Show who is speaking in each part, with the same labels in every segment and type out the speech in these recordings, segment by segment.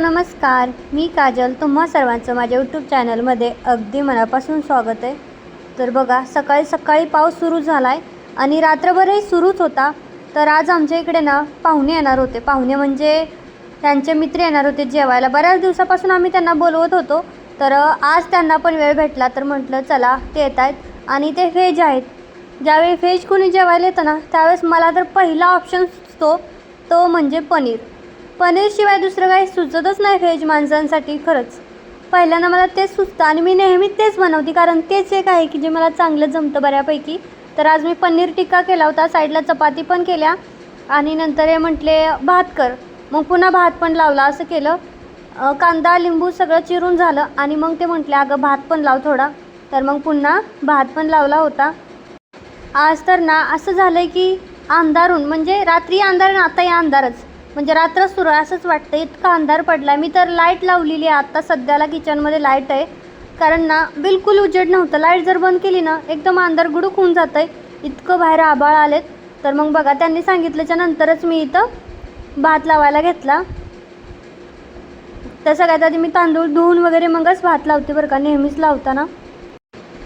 Speaker 1: नमस्कार मी काजल. तुम्हा सर्वांचं माझ्या यूट्यूब चॅनलमध्ये अगदी मनापासून स्वागत आहे. तर बघा सकाळी सकाळी पाऊस सुरू झाला आहे आणि रात्रभरही सुरूच होता. तर आज आमच्या इकडे ना पाहुणे येणार होते. पाहुणे म्हणजे त्यांचे मित्र येणार होते जेवायला. बऱ्याच दिवसापासून आम्ही त्यांना बोलवत होतो. तर आज त्यांना पण वेळ भेटला तर म्हटलं चला ते येत आहेत. आणि ते व्हेज आहेत. ज्यावेळी व्हेज कोणी जेवायला येतं ना त्यावेळेस मला तर पहिला ऑप्शन सुचतो तो म्हणजे पनीर. पनीरशिवाय दुसरं काही सुचतच नाही व्हेज माणसांसाठी खरंच. पहिल्यांदा मला तेच सुचतं आणि मी नेहमी तेच बनवते कारण तेच एक आहे की जे मला चांगलं जमतं बऱ्यापैकी. तर आज मी पनीर टिक्का केला होता साईडला चपाती पण केल्या आणि नंतर हे म्हटले भात कर. मग पुन्हा भात पण लावला असं केलं. कांदा लिंबू सगळं चिरून झालं आणि मग ते म्हटले अगं भात पण लाव थोडा. तर मग पुन्हा भात पण लावला होता. आज तर ना असं झालं आहे की अंधारून म्हणजे रात्री अंधार आणि आताही अंधारच. म्हणजे रात्र सुरू आहे असंच वाटतं. इतका अंधार पडला मी तर लाइट लावलेली आहे आत्ता सध्याला किचनमध्ये लाइट आहे. कारण ना बिलकुल उजेड नव्हतं. लाइट जर बंद केली ना एकदम अंधार गुडूक होऊन जातं आहे इतकं बाहेर आबाळ आलेत. तर मग बघा त्यांनी सांगितल्याच्या नंतरच मी इथं भात लावायला घेतला. तर सगळ्यात आधी मी तांदूळ धुवून वगैरे मगच भात लावते बरं का नेहमीच लावताना.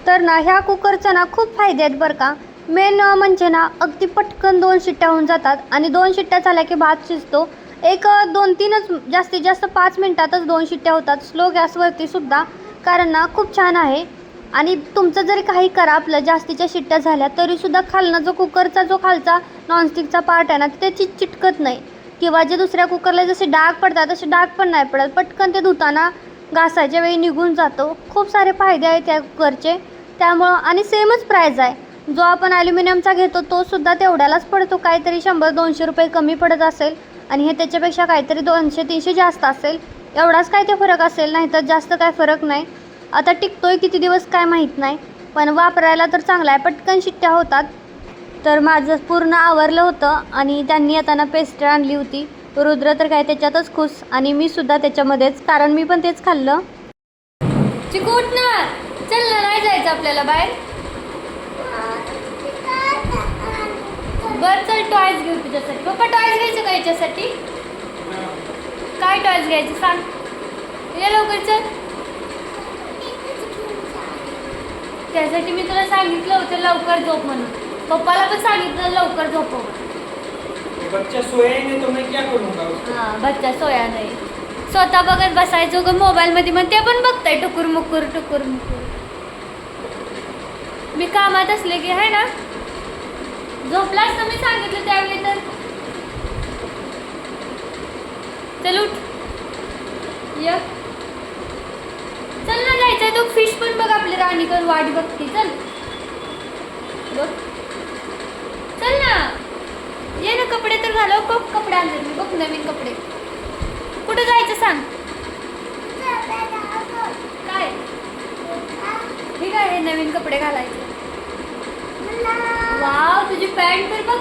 Speaker 1: तर ना ह्या कुकरचं ना खूप फायदे आहेत बरं का. मेन म्हणजे ना अगदी पटकन दोन शिट्ट्या होऊन जातात आणि दोन शिट्ट्या झाल्या की भात शिजतो. एक दोन तीनच जास्तीत जास्त पाच मिनटातच दोन शिट्ट्या होतात. स्लो गॅसवरती सुद्धा कारण ना खूप छान आहे. आणि तुमचं जरी काही करा आपलं जास्तीच्या शिट्ट्या झाल्या तरीसुद्धा खालनं जो कुकरचा जो खालचा नॉनस्टिकचा पार्ट आहे ना ते चिटकत नाही. किंवा जे दुसऱ्या कुकरला जसे डाग पडतात तसे डाग पण नाही पडत. पटकन ते धुताना घासायच्या वेळी निघून जातो. खूप सारे फायदे आहेत त्या कुकरचे. त्यामुळं आणि सेमच प्राईज आहे. जो आपण ॲल्युमिनियमचा घेतो तो सुद्धा तेवढ्यालाच पडतो. काहीतरी शंभर दोनशे रुपये कमी पडत असेल आणि हे त्याच्यापेक्षा काहीतरी दोनशे तीनशे जास्त असेल एवढाच काय ते फरक असेल? नाही तर जास्त काय फरक नाही. आता टिकतोय किती दिवस काय माहीत नाही पण वापरायला तर चांगला आहे. पटकन शिट्ट्या होतात. तर माझं पूर्ण आवरलं होतं आणि त्यांनी येताना पेस्ट्री आणली होती. रुद्र तर काय त्याच्यातच खुश आणि मी सुद्धा त्याच्यामध्येच कारण मी पण तेच खाल्लं. चिकूट ना. चल ना नाही जायचं आपल्याला बाहेर. बर चल टॉयज घेऊ तुझ्यासाठी. पप्पा टॉयज घ्यायचं का याच्यासाठी? काय टॉयज घ्यायचं सांग. ये लवकर चल. त्यासाठी मी तुला सांगितलं होतं लवकर झोप म्हणून. पप्पाला पण सांगितलं लवकर झोपव.
Speaker 2: बच्चा सोया ही नहीं तो मैं क्या करूँगा उसको
Speaker 1: हां बच्चा सोया नाही. स्वतः बघत बसायचं ग मोबाईलमध्ये मग ते पण बघताय टुकुर मुकुर टुकुर मुकुर. मी कामात असले की आहे ना? झोपलास तर मी सांगितलं त्यावेळी तर. चल उठ. ये. चल ना जायचंय तो. फिश पण बघ आपली राणी कर वाट बघते. चल. बघ. चल ना. ये ना कपडे तर घालव खूप कपडे आणले मी. बघ नवीन कपडे. कुठं जायचं सांग. काय? ठीक आहे हे नवीन कपडे घालायचे? वाव तुझी पॅन्ट तर बघ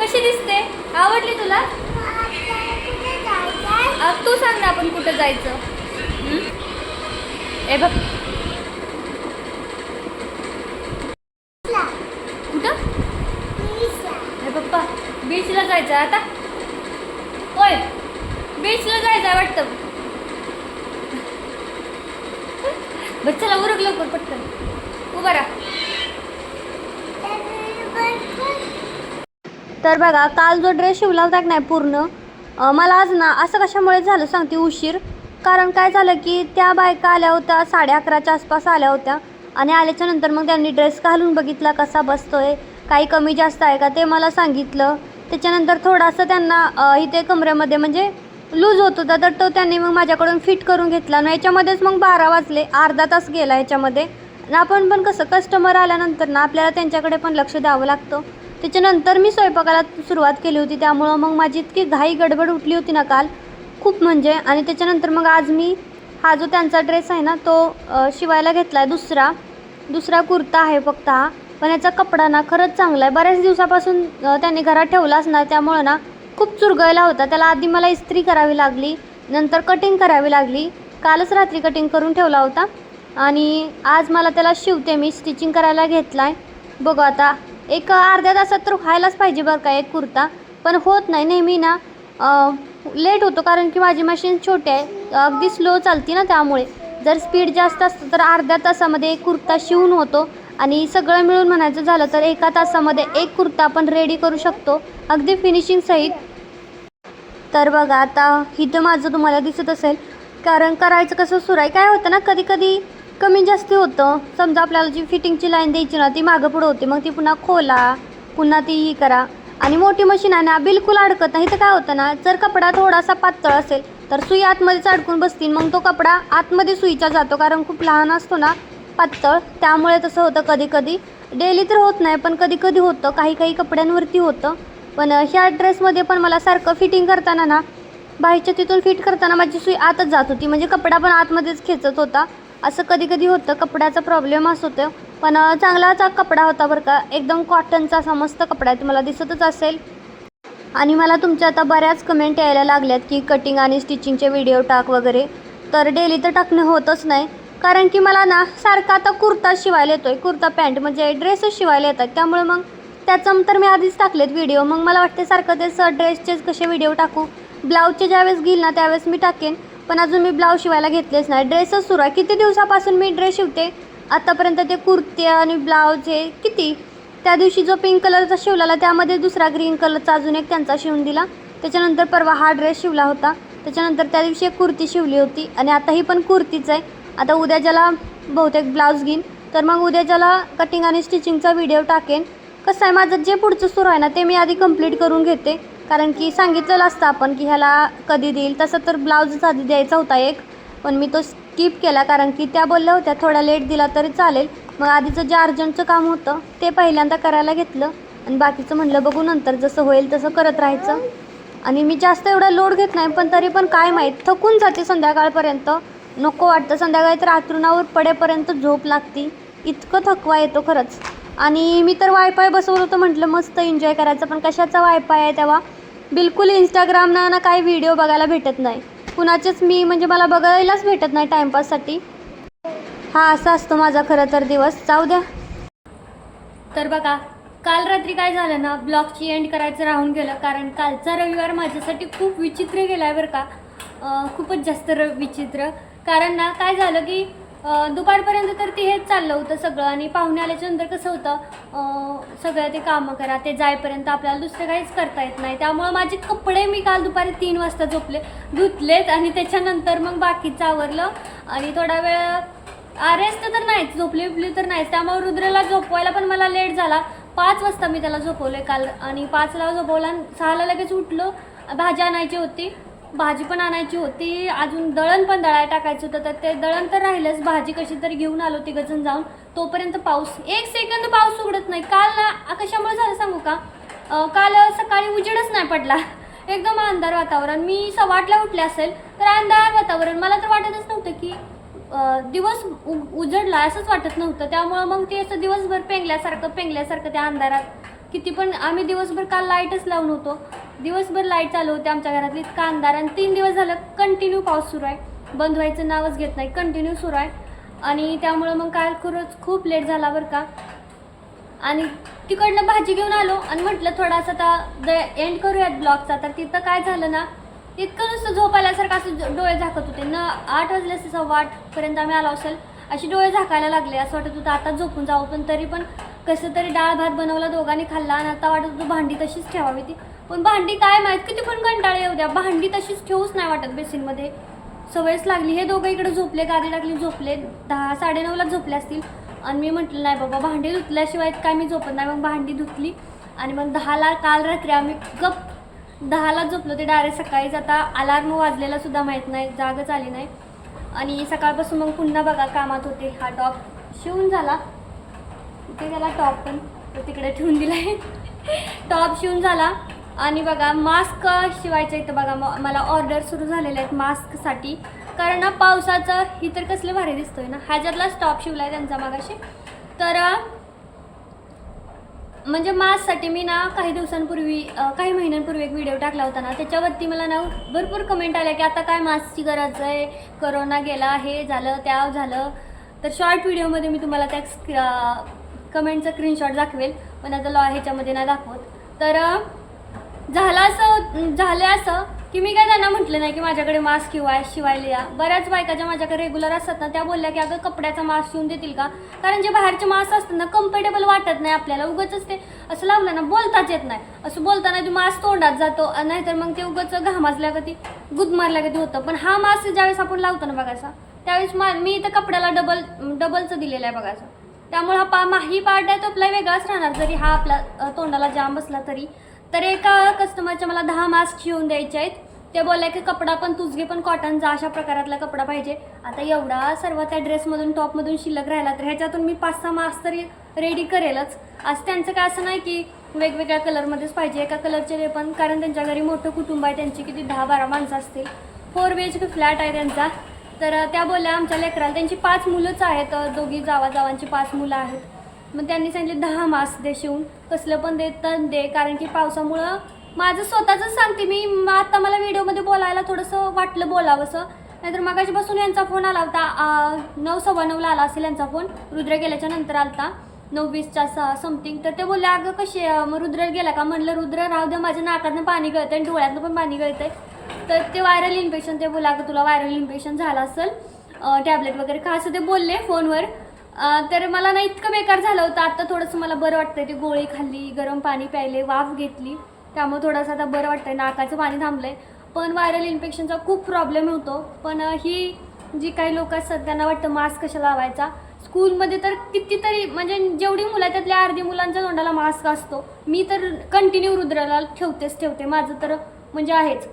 Speaker 1: कशी दिसते? आवडली तुला? अब तू सांग ना आपण कुठं जायचं. ए बघ. कुठं? हे पप्पा बीचला जायचं आता. होय बीचला जायचं वाटतं. बच्चाला चला उरक लवकर पटकन. उभा राहा. तर बघा काल जो ड्रेस शिवला होता नाही पूर्ण मला आज ना असं कशामुळे झालं सांगते उशीर. कारण काय झालं की त्या बायका आल्या होत्या साडे अकराच्या आसपास आल्या होत्या. आणि आल्याच्यानंतर मग त्यांनी ड्रेस घालून बघितला कसा बसतोय काही कमी जास्त आहे का ते मला सांगितलं. त्याच्यानंतर थोडासा त्यांना इथे कमरेमध्ये म्हणजे लूज होत होता तर तो त्यांनी मग माझ्याकडून फिट करून घेतला. ना याच्यामध्येच मग बारा वाजले अर्धा तास गेला याच्यामध्ये आपण पण कसं कस्टमर आल्यानंतर ना आपल्याला त्यांच्याकडे पण लक्ष द्यावं लागतं. त्याच्यानंतर मी स्वयंपाकाला सुरुवात केली होती. त्यामुळं मग माझी इतकी घाई गडबड उठली होती ना काल. खूप म्हणजे. आणि त्याच्यानंतर मग आज मी हा जो त्यांचा ड्रेस आहे ना तो शिवायला घेतला आहे दुसरा. दुसरा कुर्ता आहे फक्त हा. पण याचा कपडा ना खरंच चांगला आहे. बऱ्याच दिवसापासून त्याने त्यांनी घरात ठेवला असणार. त्यामुळं ना खूप चुरगळला होता. त्याला आधी मला इस्त्री करावी लागली. नंतर कटिंग करावी लागली. कालच रात्री कटिंग करून ठेवला होता. आणि आज मला त्याला शिवते. मी स्टिचिंग करायला घेतला आहे बघू आता एक अर्ध्या तासात तर व्हायलाच पाहिजे बरं का एक कुर्ता. पण होत नाही नेहमी ना लेट होतो कारण की माझी मशीन छोटी आहे. अगदी स्लो चालती ना त्यामुळे. जर स्पीड जास्त असतं तर अर्ध्या तासामध्ये एक कुर्ता शिवून होतो. आणि सगळं मिळून म्हणायचं झालं तर एका तासामध्ये एक कुर्ता आपण रेडी करू शकतो. अगदी फिनिशिंग सहित. तर बघा आता इथं माझं तुम्हाला दिसत असेल. कारण करायचं कसं सुरू आहे? काय होतं ना कधी कधी कमी जास्त होतं. समजा आपल्याला जी फिटिंगची लाईन द्यायची ना ती मागं पुढं होते. मग ती पुन्हा खोला पुन्हा ती ही करा. आणि मोठी मशीन आहे ना बिलकुल अडकत नाही. तर काय होतं ना जर कपडा थोडासा पातळ असेल तर सुई आतमध्येच अडकून बसतील मग तो कपडा आतमध्ये सुईच्या जातो. कारण खूप लहान असतो ना पातळ. त्यामुळे तसं होतं कधी कधी डेली तर होत नाही पण कधी कधी होतं. काही काही कपड्यांवरती होतं. पण ह्या ड्रेसमध्ये पण मला सारखं फिटिंग करताना ना बाहेरच्या तिथून फिट करताना माझी सुई आतच जात होती. म्हणजे कपडा पण आतमध्येच खेचत होता. असं कधी कधी होतं कपड्याचा प्रॉब्लेम असं होतं पण चांगलाचा कपडा होता बरं का. एकदम कॉटनचा असा मस्त कपडा आहे. तुम्हाला दिसतच असेल. आणि मला तुमच्या आता बऱ्याच कमेंट यायला लागल्यात की कटिंग आणि स्टिचिंगचे व्हिडिओ टाक वगैरे. तर डेली तर टाकणं होतच नाही. कारण की मला ना सारखा आता कुर्ता शिवायला येतो आहे कुर्ता पॅन्ट म्हणजे ड्रेसच शिवायला येतात. त्यामुळे मग त्याचं तर मी आधीच टाकलेत व्हिडिओ मग मला वाटते सारखं तेच ड्रेसचेच कसे व्हिडिओ टाकू. ब्लाऊजचे ज्यावेळेस घेईल ना त्यावेळेस मी टाकेन. पण अजून मी ब्लाऊज शिवायला घेतलेच नाही. ड्रेसच सुरू आहे. किती दिवसापासून मी ड्रेस शिवते? आत्तापर्यंत ते कुर्ते आणि ब्लाऊज हे किती? त्या दिवशी जो पिंक कलरचा शिवलेला त्यामध्ये दुसरा ग्रीन कलरचा अजून एक त्यांचा शिवून दिला. त्याच्यानंतर परवा हा ड्रेस शिवला होता. त्याच्यानंतर त्या दिवशी एक कुर्ती शिवली होती. आणि आता ही पण कुर्तीच आहे. आता उद्या ज्याला बहुतेक ब्लाऊज घेईन तर मग उद्या ज्याला कटिंग आणि स्टिचिंगचा व्हिडिओ टाकेन. कसं आहे माझं जे पुढचं सुरू आहे ना ते मी आधी कंप्लीट करून घेते. कारण की सांगितलेलं असतं आपण की ह्याला कधी देईल. तसं तर ब्लाऊजच आधी द्यायचा होता एक पण मी तो स्किप केला कारण की त्या बोलल्या होत्या थोडा लेट दिला तरी चालेल. मग आधीचं जे अर्जंटचं काम होतं ते पहिल्यांदा करायला घेतलं. आणि बाकीचं म्हणलं बघू नंतर जसं होईल तसं करत राहायचं. आणि मी जास्त एवढा लोड घेत नाही पण तरी पण काय माहीत थकून जाते संध्याकाळपर्यंत. नको वाटतं संध्याकाळी तर आतरुणावर पडेपर्यंत झोप लागती. इतकं थकवा येतो खरंच. आणि मी तर वायफाय बसवलं होतं म्हटलं मस्त एन्जॉय करायचं. पण कशाचा वायफाय आहे तेव्हा? बिलकुल इंस्टाग्रामना ना काही व्हिडिओ बघायला भेटत नाही. कुणाचेच मी म्हणजे मला बघायलाच भेटत नाही टाईमपाससाठी हा असा असतो माझा खरं तर दिवस. जाऊ द्या. तर बघा काल रात्री काय झालं ना ब्लॉगची एंड करायचं राहून गेलं. कारण कालचा रविवार माझ्यासाठी खूप विचित्र गेला आहे बरं का. खूपच जास्त र विचित्र. कारण ना काय झालं की दुपारपर्यंत तर ती हेच चाललं होतं सगळं आणि पाहुणे आल्याच्यानंतर कसं होतं सगळं ते कामं करा ते जाईपर्यंत आपल्याला दुसरं काहीच करता येत नाही. त्यामुळं माझे कपडे मी काल दुपारी तीन वाजता झोपले धुतलेत आणि त्याच्यानंतर मग बाकीचं आवरलं आणि थोडा वेळ रेस्ट तर नाहीच झोपली बिपली तर नाहीच. त्यामुळे रुद्रला झोपवायला पण मला लेट झाला. पाच वाजता मी त्याला झोपवले काल आणि पाचला झोपवला सहाला लगेच उठलो भाजी आणायची होती. भाजी पण आणायची होती. अजून दळण पण दळाय टाकायचं होतं. तर ते दळण तर राहिलंच. भाजी कशी तरी घेऊन आलो तिघजण जाऊन. तोपर्यंत पाऊस एक सेकंद पाऊस उघडत नाही. काल ना कशामुळे झालं सांगू का? काल सकाळी उजेडच नाही पडला. एकदम अंधार वातावरण. मी सवाटला उठले असेल तर अंधार वातावरण. मला तर वाटतच नव्हतं की दिवस उ उजडला असंच वाटत नव्हतं. त्यामुळं मग ते असं दिवसभर पेंगल्यासारखं पेंगल्यासारखं त्या अंधारात. किती पण आम्ही दिवसभर काल लाईटच लावून होतो. दिवसभर लाइट चालू होती आमच्या घरातली. इतका अंधार आणि तीन दिवस झालं कंटिन्यू पाऊस सुरू आहे. बंद व्हायचं नावच घेत नाही. कंटिन्यू सुरू आहे. आणि त्यामुळं मग काल खरंच खूप लेट झाला बरं का. आणि तिकडनं भाजी घेऊन आलो आणि म्हटलं थोडासा आता द एंड करूयात ब्लॉगचा तर तिथं काय झालं ना इतकं नुसतं झोपायल्यासारखं असं डोळे झाकत होते. न आठ वाजले असते सव्वा आठपर्यंत आम्ही आलो असेल. अशी डोळे झाकायला लागले. असं वाटत होतं आता झोपून जावं. पण तरी पण कसं तरी डाळ भात बनवला दोघांनी खाल्ला आणि आता वाटत होतं भांडी तशीच ठेवावी ती. पण भांडी काय माहीत? किती पण कंटाळे येऊ द्या. भांडी तशीच ठेवूच नाही वाटत बेसिनमध्ये. सवयच लागली. हे दोघं इकडे झोपले गादी टाकली झोपले. दहा साडेनऊला झोपले असतील. आणि मी म्हटलं नाही बाबा भांडी धुतल्याशिवाय काय मी झोपत नाही. मग भांडी धुतली. आणि मग दहाला काल रात्री आम्ही गप दहाला झोपलो. ते डायरेक्ट सकाळीच आता अलार्म वाजलेला सुद्धा माहीत नाही. जागच आली नाही. आणि सकाळपासून मग पुन्हा बघा कामात होते. हा टॉप शिवून झाला. ते त्याला टॉप पण. तो तिकडे ठेवून दिला आहे टॉप शिवून झाला. आणि बघा मास्क शिवायचं इथं बघा म- मला ऑर्डर सुरू झालेल्या आहेत मास्कसाठी कारण ना पावसाचं ही तर कसले भारी दिसतोय ना. ह्याच्यातला स्टॉप शिवला आहे त्यांचा मागाशी. तर म्हणजे मास्कसाठी मी ना काही दिवसांपूर्वी काही महिन्यांपूर्वी एक व्हिडिओ टाकला होता ना. त्याच्यावरती मला ना भरपूर कमेंट आल्या की आता काय मास्कची गरज आहे? करोना गेला हे झालं त्या झालं. तर शॉर्ट व्हिडिओमध्ये मी तुम्हाला त्या कमेंटचा स्क्रीनशॉट दाखवेल. पण आता लॉ ह्याच्यामध्ये ना दाखवत. तर झालं असं झालं असं की मी काय त्यांना म्हटलं नाही की माझ्याकडे मास्क शिवाय शिवायला या. बऱ्याच बायका ज्या माझ्याकडे रेग्युलर असतात ना त्या बोलल्या की अगं कपड्याचा मास्क शिवून देतील का? कारण जे बाहेरचे मास्क असतात ना कम्फर्टेबल वाटत नाही आपल्याला. उगाच ते असं लावलं ना बोलताच येत नाही. असं बोलताना ते मास्क तोंडात जातो नाहीतर मग ते उगाच घामाजल्या कधी गुदमारल्या कधी होतं. पण हा मास्क ज्यावेळेस आपण लावतो ना बघायचा त्यावेळेस मा मी इथं कपड्याला डबल डबलचं दिलेलं आहे बघायचं त्यामुळे हा पा माही पार्ट आहे तो आपला वेगळाच राहणार. जरी हा आपला तोंडाला जाम बसला तरी. तर एका कस्टमरच्या मला दहा मास्क शिवून द्यायचे आहेत. ते बोलले की कपडा पण तुझगे पण कॉटनचा अशा प्रकारातला कपडा पाहिजे. आता एवढा सर्व त्या ड्रेसमधून टॉपमधून शिल्लक राहिला तर ह्याच्यातून मी पाच सहा मास्क तरी रेडी करेलच. असं त्यांचं काय असं नाही की वेगवेगळ्या कलरमध्येच पाहिजे. एका कलरचे ते पण कारण त्यांच्या घरी मोठं कुटुंब आहे त्यांची किती दहा बारा माणसं असतील. Four B H K flat आहे त्यांचा. तर त्या बोलल्या आमच्या लेकराला त्यांची पाच मुलंच आहेत. दोघी जावा जावांची पाच मुलं आहेत. मग त्यांनी सांगितले दहा मास्क दे शिवून कसलं पण दे तर दे कारण की पावसामुळं माझं स्वतःच सांगते मी आता मला व्हिडिओमध्ये बोलायला थोडंसं वाटलं बोलावंसं. नाहीतर मगाशीपासून यांचा फोन आला होता नऊ सव्वा नऊला आला असेल यांचा फोन रुद्र गेल्याच्यानंतर होता नऊ वीसच्या स समथिंग तर ते बोलले अगं कशी मग रुद्र गेला का? म्हणलं रुद्र राहू द्या माझ्या नाकातनं पाणी गळतं आणि डोळ्यातनं पण पाणी गळतंय. तर ते व्हायरल इन्फेक्शन ते बोला अगं तुला व्हायरल इन्फेक्शन झालं असेल टॅबलेट वगैरे खा असं ते बोलले फोनवर. तर मला ना इतकं बेकार झालं होतं. आता थोडंसं मला बरं वाटतंय ते गोळी खाल्ली गरम पाणी प्यायले वाफ घेतली. त्यामुळे थोडंसं आता बरं वाटतंय. नाकाचं पाणी थांबलंय. पण व्हायरल इन्फेक्शनचा खूप प्रॉब्लेम होतो. पण ही जी काही लोक असतात त्यांना वाटतं मास्क कशा लावायचा? स्कूलमध्ये तर कितीतरी म्हणजे जेवढी मुलं आहेत त्यातल्या अर्धी मुलांच्या तोंडाला मास्क असतो. मी तर कंटिन्यू रुद्राला ठेवतेच ठेवते. माझं तर म्हणजे आहेच.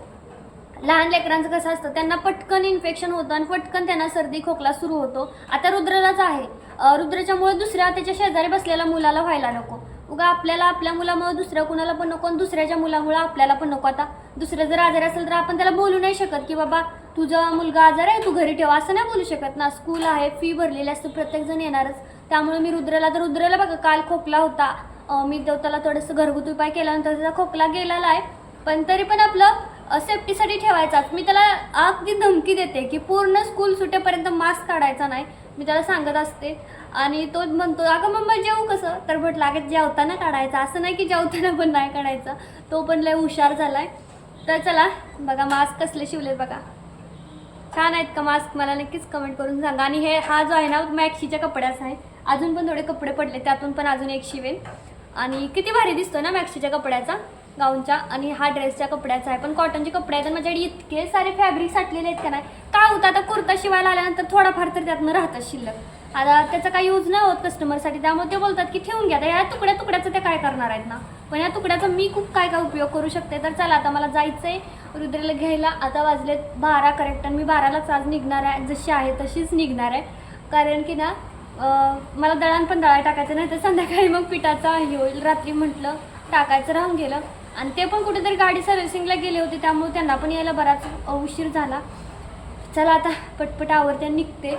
Speaker 1: लहान लेकरांचं कसं असतं त्यांना पटकन इन्फेक्शन होतं आणि पटकन त्यांना सर्दी खोकला सुरू होतो. आता रुद्रलाच आहे. रुद्रच्यामुळे रुद्राच्यामुळे दुसऱ्या त्याच्या शेजारी बसलेल्या मुलाला व्हायला नको. उगा आपल्याला आपल्या मुलामुळे दुसऱ्या कुणाला पण नको आणि दुसऱ्याच्या मुलामुळे आपल्याला पण नको. आता दुसरं जर आजार असेल तर आपण त्याला बोलू नाही शकत की बाबा तुझा मुलगा आजार आहे तू घरी ठेव. असं नाही बोलू शकत ना. स्कूल आहे फी भरलेली असते प्रत्येकजण येणारच. त्यामुळे मी रुद्रला तर रुद्रला बघा काल खोकला होता. मी त्याला थोडंसं घरगुती उपाय केल्यानंतर त्याचा खोकला गेलेला आहे. पण तरी पण आपलं सेफ्टीसाठी ठेवायचाच. मी त्याला अगदी धमकी देते की पूर्ण स्कूल सुटेपर्यंत मास्क काढायचा नाही. मी त्याला सांगत असते. आणि तो म्हणतो अगं मम्मा जेवू कसं? तर म्हटलं अगं जेवताना काढायचा. असं नाही की जेवताना पण नाही काढायचा. तो पण लय हुशार झाला आहे तर चला बघा मास्क कसले शिवले बघा. छान आहेत का मास्क मला नक्कीच कमेंट करून सांगा. आणि हे हा जो आहे ना मॅक्सीच्या कपड्याचा आहे. अजून पण थोडे कपडे पडले त्यातून पण अजून एक शिवेन. आणि किती भारी दिसतो ना मॅक्सीच्या कपड्याचा. गाऊनच्या आणि हा ड्रेसच्या कपड्याचा आहे. पण कॉटनचे कपडे आहेत आणि माझ्याकडे इतके सारे फॅब्रिक साठलेले आहेत का नाही? काय होतं आता कुर्ता शिवायला आल्यानंतर थोडाफार तर त्यातनं राहतं शिल्लक. आता त्याचा काही यूज नाही होत कस्टमरसाठी त्यामुळे ते बोलतात की ठेवून घ्या. या ह्या तुकड्या तुकड्याचं ते काय करणार आहेत ना? पण या तुकड्याचा मी खूप काय काय उपयोग करू शकते? तर चला आता मला जायचं आहे रुद्रेला घ्यायला. आता वाजलेत बारा करेक्ट आणि मी बारालाच आज निघणार आहे. जशी आहे तशीच निघणार आहे. कारण की ना मला दळण पण दळा टाकायचं नाही तर संध्याकाळी मग पिठाचा हे होईल. रात्री म्हटलं टाकायचं राहून गेलं. आणि ते पण कुठेतरी गाडी सर्व्हिसिंगला गेले होते त्यामुळे त्यांना पण यायला बराच उशीर झाला. चला आता पटपट आवरते आणि निघते.